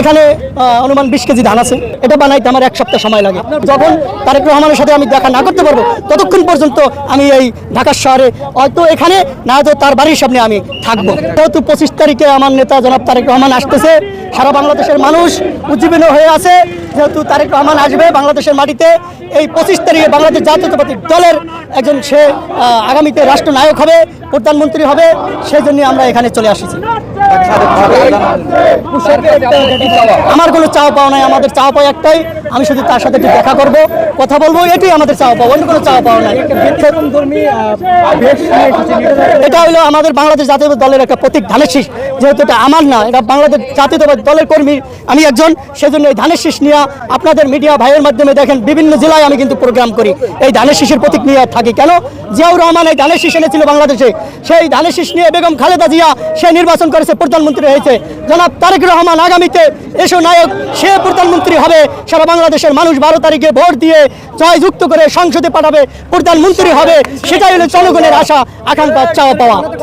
এখানে অনুমান বিশ কেজি ধান আছে। এটা বানাইতে আমার এক সপ্তাহ সময় লাগে। যখন তারেক রহমানের সাথে আমি দেখা না করতে পারব। ততক্ষণ পর্যন্ত আমি এই ঢাকার শহরে হয়তো এখানে না হয়তো তার বাড়ির সামনে আমি থাকব। যেহেতু পঁচিশ তারিখে আমার নেতা জনাব তারেক রহমান আসতেছে সারা বাংলাদেশের মানুষ উজ্জীবিত হয়ে আছে। যেহেতু তারেক রহমান আসবে বাংলাদেশের মাটিতে এই পঁচিশ তারিখে বাংলাদেশ জাতীয়তাবাদী দলের একজন সে আগামীতে রাষ্ট্রনায়ক হবে প্রধানমন্ত্রী হবে সেই জন্য আমরা এখানে চলে আসছি। আমার কোনো চাওয়া পাওয়া নাই, আমাদের চাওয়া পাওয়া একটাই। আমি শুধু তার সাথে একটু দেখা করব, কথা বলব, এটাই আমাদের চাওয়া পাওয়া, অন্য কোনো চাওয়া পাওয়া নাই। এটা হলো আমাদের বাংলাদেশ জাতীয় দলের একটা প্রতীক ধানের শীষ যেহেতু এটা আমার না, এটা বাংলাদেশ জাতীয়তাবাদী দলের কর্মী, আমি একজন, সেজন্য এই ধানের শীষ নিয়ে আপনাদের মিডিয়া ভাইয়ের মাধ্যমে দেখেন, বিভিন্ন জেলায় আমি কিন্তু প্রোগ্রাম করি। এই ধানের শীষের প্রতীক নিয়ে থাকি কেন? জিয়াউর রহমান এই ধানের শীষ এনেছিল বাংলাদেশে। সেই ধানের শীষ নিয়ে বেগম খালেদা জিয়া, সে নির্বাচন করেছে, প্রধানমন্ত্রী হয়েছে। জনাব তারেক রহমান আগামীতে এসো নায়ক, সে প্রধানমন্ত্রী হবে। সারা বাংলাদেশের মানুষ বারো তারিখে ভোট দিয়ে জয়যুক্ত করে সংসদে পাঠাবে। প্রধানমন্ত্রী হবে, সেটাই হলো জনগণের আশা, আকাঙ্ক্ষা, চাওয়া পাওয়া।